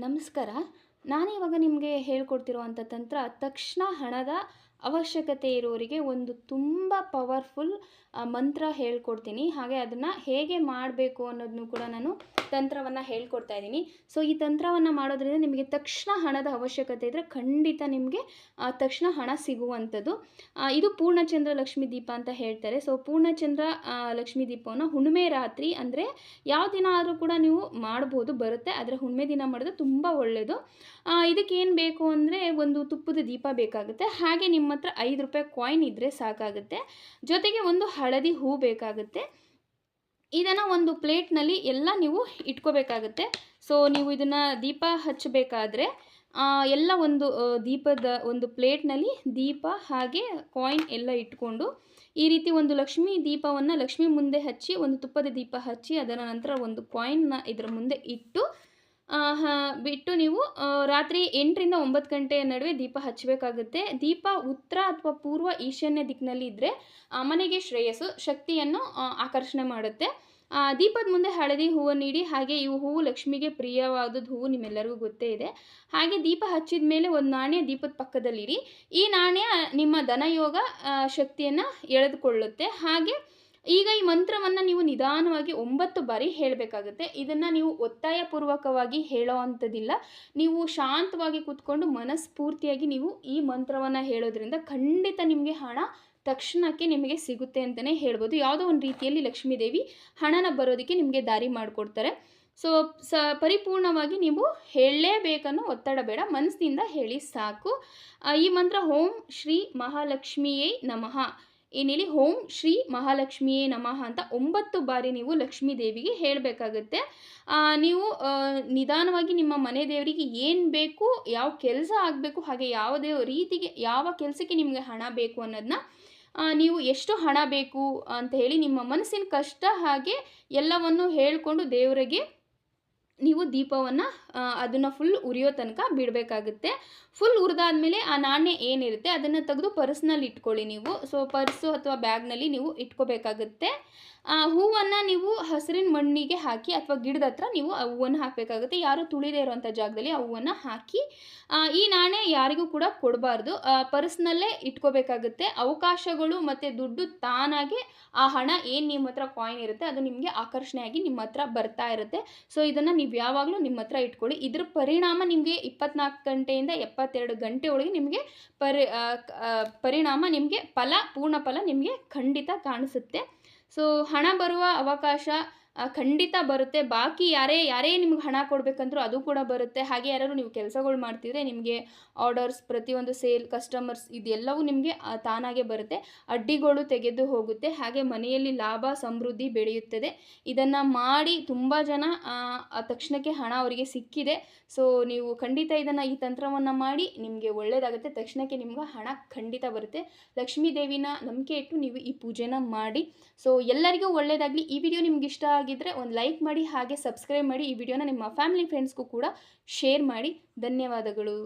ನಮಸ್ಕಾರ. ನಾನಿವಾಗ ನಿಮಗೆ ಹೇಳ್ಕೊಡ್ತಿರುವಂಥ ತಂತ್ರ ತಕ್ಷಣ ಹಣದ ಅವಶ್ಯಕತೆ ಇರೋರಿಗೆ ಒಂದು ತುಂಬ ಪವರ್ಫುಲ್ ಮಂತ್ರ ಹೇಳ್ಕೊಡ್ತೀನಿ. ಹಾಗೆ ಅದನ್ನು ಹೇಗೆ ಮಾಡಬೇಕು ಅನ್ನೋದನ್ನು ಕೂಡ ನಾನು ತಂತ್ರವನ್ನು ಹೇಳ್ಕೊಡ್ತಾ ಇದ್ದೀನಿ. ಸೊ ಈ ತಂತ್ರವನ್ನು ಮಾಡೋದ್ರಿಂದ ನಿಮಗೆ ತಕ್ಷಣ ಹಣದ ಅವಶ್ಯಕತೆ ಇದ್ದರೆ ಖಂಡಿತ ನಿಮಗೆ ತಕ್ಷಣ ಹಣ ಸಿಗುವಂಥದ್ದು. ಇದು ಪೂರ್ಣಚಂದ್ರ ಲಕ್ಷ್ಮೀ ದೀಪ ಅಂತ ಹೇಳ್ತಾರೆ. ಸೊ ಪೂರ್ಣಚಂದ್ರ ಲಕ್ಷ್ಮೀ ದೀಪವನ್ನು ಹುಣ್ಣಿಮೆ ರಾತ್ರಿ ಅಂದರೆ ಯಾವ ದಿನ ಆದರೂ ಕೂಡ ನೀವು ಮಾಡ್ಬೋದು, ಬರುತ್ತೆ. ಆದರೆ ಹುಣ್ಣಿಮೆ ದಿನ ಮಾಡಿದ್ರೆ ತುಂಬ ಒಳ್ಳೆಯದು ಇದಕ್ಕೆ ಏನು ಬೇಕು ಅಂದರೆ ಒಂದು ತುಪ್ಪದ ದೀಪ ಬೇಕಾಗುತ್ತೆ. ಹಾಗೆ ನಿಮ್ಮ ಹತ್ರ ಐದು ರೂಪಾಯಿ ಕಾಯಿನ್ ಇದ್ದರೆ ಸಾಕಾಗುತ್ತೆ. ಜೊತೆಗೆ ಒಂದು ಹಳದಿ ಹೂ ಬೇಕಾಗುತ್ತೆ. ಇದನ್ನು ಒಂದು ಪ್ಲೇಟ್ನಲ್ಲಿ ಎಲ್ಲ ನೀವು ಇಟ್ಕೋಬೇಕಾಗುತ್ತೆ. ಸೊ ನೀವು ಇದನ್ನು ದೀಪ ಹಚ್ಚಬೇಕಾದ್ರೆ ಎಲ್ಲ ಒಂದು ದೀಪದ ಒಂದು ಪ್ಲೇಟ್ನಲ್ಲಿ ದೀಪ ಹಾಗೆ ಕಾಯಿನ್ ಎಲ್ಲ ಇಟ್ಕೊಂಡು, ಈ ರೀತಿ ಒಂದು ಲಕ್ಷ್ಮೀ ದೀಪವನ್ನು ಲಕ್ಷ್ಮಿ ಮುಂದೆ ಹಚ್ಚಿ, ಒಂದು ತುಪ್ಪದ ದೀಪ ಹಚ್ಚಿ, ಅದರ ನಂತರ ಒಂದು ಕಾಯಿನ್ನ ಇದರ ಮುಂದೆ ಇಟ್ಟು ಬಿಟ್ಟು ನೀವು ರಾತ್ರಿ ಎಂಟರಿಂದ ಒಂಬತ್ತು ಗಂಟೆಯ ನಡುವೆ ದೀಪ ಹಚ್ಚಬೇಕಾಗುತ್ತೆ. ದೀಪ ಉತ್ತರ ಅಥವಾ ಪೂರ್ವ ಈಶಾನ್ಯ ದಿಕ್ಕಿನಲ್ಲಿ ಇದ್ದರೆ ಮನೆಗೆ ಶ್ರೇಯಸ್ಸು, ಶಕ್ತಿಯನ್ನು ಆಕರ್ಷಣೆ ಮಾಡುತ್ತೆ. ದೀಪದ ಮುಂದೆ ಹಳದಿ ಹೂವು ನೀಡಿ, ಹಾಗೆ ಇವು ಹೂವು ಲಕ್ಷ್ಮಿಗೆ ಪ್ರಿಯವಾದದ್ದು ಹೂವು ನಿಮ್ಮೆಲ್ಲರಿಗೂ ಗೊತ್ತೇ ಇದೆ. ಹಾಗೆ ದೀಪ ಹಚ್ಚಿದ ಮೇಲೆ ಒಂದು ನಾಣ್ಯ ದೀಪದ ಪಕ್ಕದಲ್ಲಿಡಿ. ಈ ನಾಣ್ಯ ನಿಮ್ಮ ಧನಯೋಗ ಶಕ್ತಿಯನ್ನು ಎಳೆದುಕೊಳ್ಳುತ್ತೆ. ಹಾಗೆ ಈಗ ಈ ಮಂತ್ರವನ್ನು ನೀವು ನಿಧಾನವಾಗಿ ಒಂಬತ್ತು ಬಾರಿ ಹೇಳಬೇಕಾಗುತ್ತೆ. ಇದನ್ನು ನೀವು ಒತ್ತಾಯಪೂರ್ವಕವಾಗಿ ಹೇಳೋ ಅಂಥದ್ದಿಲ್ಲ ನೀವು ಶಾಂತವಾಗಿ ಕೂತ್ಕೊಂಡು ಮನಸ್ಫೂರ್ತಿಯಾಗಿ ನೀವು ಈ ಮಂತ್ರವನ್ನು ಹೇಳೋದ್ರಿಂದ ಖಂಡಿತ ನಿಮಗೆ ಹಣ ತಕ್ಷಣಕ್ಕೆ ನಿಮಗೆ ಸಿಗುತ್ತೆ ಅಂತಲೇ ಹೇಳ್ಬೋದು. ಯಾವುದೋ ಒಂದು ರೀತಿಯಲ್ಲಿ ಲಕ್ಷ್ಮೀದೇವಿ ಹಣನ ಬರೋದಕ್ಕೆ ನಿಮಗೆ ದಾರಿ ಮಾಡಿಕೊಡ್ತಾರೆ. ಸೊ, ಸ, ಪರಿಪೂರ್ಣವಾಗಿ ನೀವು ಹೇಳಲೇಬೇಕನ್ನೋ ಒತ್ತಡ ಬೇಡ. ಮನಸ್ಸಿನಿಂದ ಹೇಳಿ ಸಾಕು. ಈ ಮಂತ್ರ ಓಂ ಶ್ರೀ ಮಹಾಲಕ್ಷ್ಮಿಯೇ ನಮಃ. ಏನೇಳಿ ಓಂ ಶ್ರೀ ಮಹಾಲಕ್ಷ್ಮಿಯೇ ನಮಃ ಅಂತ ಒಂಬತ್ತು ಬಾರಿ ನೀವು ಲಕ್ಷ್ಮೀ ದೇವಿಗೆ ಹೇಳಬೇಕಾಗುತ್ತೆ. ನೀವು ನಿಧಾನವಾಗಿ ನಿಮ್ಮ ಮನೆ ದೇವರಿಗೆ ಏನು ಬೇಕು, ಯಾವ ಕೆಲಸ ಆಗಬೇಕು, ಹಾಗೆ ಯಾವುದೇ ರೀತಿಗೆ, ಯಾವ ಕೆಲಸಕ್ಕೆ ನಿಮಗೆ ಹಣ ಬೇಕು ಅನ್ನೋದನ್ನ ನೀವು ಎಷ್ಟು ಹಣ ಬೇಕು ಅಂತ ಹೇಳಿ ನಿಮ್ಮ ಮನಸ್ಸಿನ ಕಷ್ಟ ಹಾಗೆ ಎಲ್ಲವನ್ನು ಹೇಳಿಕೊಂಡು ದೇವರಿಗೆ ನೀವು ದೀಪವನ್ನು ಅದನ್ನು ಫುಲ್ ಉರಿಯೋ ತನಕ ಬಿಡಬೇಕಾಗುತ್ತೆ. ಫುಲ್ ಉರಿದಾದ್ಮೇಲೆ ಆ ನಾಣ್ಯ ಏನಿರುತ್ತೆ ಅದನ್ನು ತೆಗೆದು ಪರ್ಸ್ನಲ್ಲಿ ಇಟ್ಕೊಳ್ಳಿ ನೀವು. ಸೊ ಪರ್ಸು ಅಥವಾ ಬ್ಯಾಗ್ನಲ್ಲಿ ನೀವು ಇಟ್ಕೋಬೇಕಾಗುತ್ತೆ. ಆ, ಹೂವನ್ನು ನೀವು ಹಸಿರಿನ ಮಣ್ಣಿಗೆ ಹಾಕಿ ಅಥವಾ ಗಿಡದ ಹತ್ರ ನೀವು ಆ ಹೂವನ್ನು ಹಾಕಬೇಕಾಗುತ್ತೆ. ಯಾರು ತುಳಿದೇ ಇರುವಂಥ ಜಾಗದಲ್ಲಿ ಆ ಹೂವನ್ನು ಹಾಕಿ ಈ ನಾಣ್ಯ ಯಾರಿಗೂ ಕೂಡ ಕೊಡಬಾರ್ದು. ಪರ್ಸ್ನಲ್ಲೇ ಇಟ್ಕೋಬೇಕಾಗುತ್ತೆ. ಅವಕಾಶಗಳು ಮತ್ತು ದುಡ್ಡು ತಾನಾಗೆ ಆ ಹಣ ಏನು ನಿಮ್ಮ ಹತ್ರ ಕಾಯಿನ್ ಇರುತ್ತೆ ಅದು ನಿಮಗೆ ಆಕರ್ಷಣೆಯಾಗಿ ನಿಮ್ಮ ಹತ್ರ ಬರ್ತಾ ಇರುತ್ತೆ. ಸೊ ಇದನ್ನು ನೀವು ಯಾವಾಗಲೂ ನಿಮ್ಮ ಹತ್ರ ಇಟ್ಕೊಳ್ಳಿ. ಇದ್ರ ಪರಿಣಾಮ ನಿಮಗೆ ಇಪ್ಪತ್ನಾಲ್ಕು ಗಂಟೆಯಿಂದ ಎಪ್ಪತ್ತೆರಡು ಗಂಟೆ ಒಳಗೆ ನಿಮಗೆ ಪರಿ ಪರಿಣಾಮ ನಿಮಗೆ ಫಲ, ಪೂರ್ಣ ಫಲ ನಿಮಗೆ ಖಂಡಿತ ಕಾಣಿಸುತ್ತೆ. ಸೊ ಹಣ ಬರುವ ಅವಕಾಶ ಖಂಡಿತ ಬರುತ್ತೆ. ಬಾಕಿ ಯಾರೇ ಯಾರೇ ನಿಮ್ಗೆ ಹಣ ಕೊಡಬೇಕಂದ್ರೂ ಅದು ಕೂಡ ಬರುತ್ತೆ. ಹಾಗೆ ಯಾರು ನೀವು ಕೆಲಸಗಳು ಮಾಡ್ತಿದ್ರೆ ನಿಮಗೆ ಆರ್ಡರ್ಸ್ ಪ್ರತಿಯೊಂದು ಸೇಲ್ ಕಸ್ಟಮರ್ಸ್ ಇದೆಲ್ಲವೂ ನಿಮಗೆ ತಾನಾಗೆ ಬರುತ್ತೆ. ಅಡ್ಡಿಗಳು ತೆಗೆದು ಹೋಗುತ್ತೆ. ಹಾಗೆ ಮನೆಯಲ್ಲಿ ಲಾಭ, ಸಮೃದ್ಧಿ ಬೆಳೆಯುತ್ತದೆ. ಇದನ್ನು ಮಾಡಿ ತುಂಬ ಜನ ತಕ್ಷಣಕ್ಕೆ ಹಣ ಅವರಿಗೆ ಸಿಕ್ಕಿದೆ. ಸೊ ನೀವು ಖಂಡಿತ ಇದನ್ನು ಈ ತಂತ್ರವನ್ನು ಮಾಡಿ ನಿಮಗೆ ಒಳ್ಳೆಯದಾಗುತ್ತೆ ತಕ್ಷಣಕ್ಕೆ ನಿಮ್ಗೆ ಹಣ ಖಂಡಿತ ಬರುತ್ತೆ. ಲಕ್ಷ್ಮೀ ದೇವಿನ ನಂಬಿಕೆ ಇಟ್ಟು ನೀವು ಈ ಪೂಜೆನ ಮಾಡಿ. ಸೊ ಎಲ್ಲರಿಗೂ ಒಳ್ಳೆಯದಾಗಲಿ ಈ ವಿಡಿಯೋ ನಿಮ್ಗೆ ಇಷ್ಟ ಆಗಿದ್ದರೆ ಒಂದು ಲೈಕ್ ಮಾಡಿ ಹಾಗೆ ಸಬ್ಸ್ಕ್ರೈಬ್ ಮಾಡಿ ಈ ವಿಡಿಯೋನ ನಿಮ್ಮ ಫ್ಯಾಮಿಲಿ ಫ್ರೆಂಡ್ಸ್ಗೂ ಕೂಡ ಶೇರ್ ಮಾಡಿ. ಧನ್ಯವಾದಗಳು.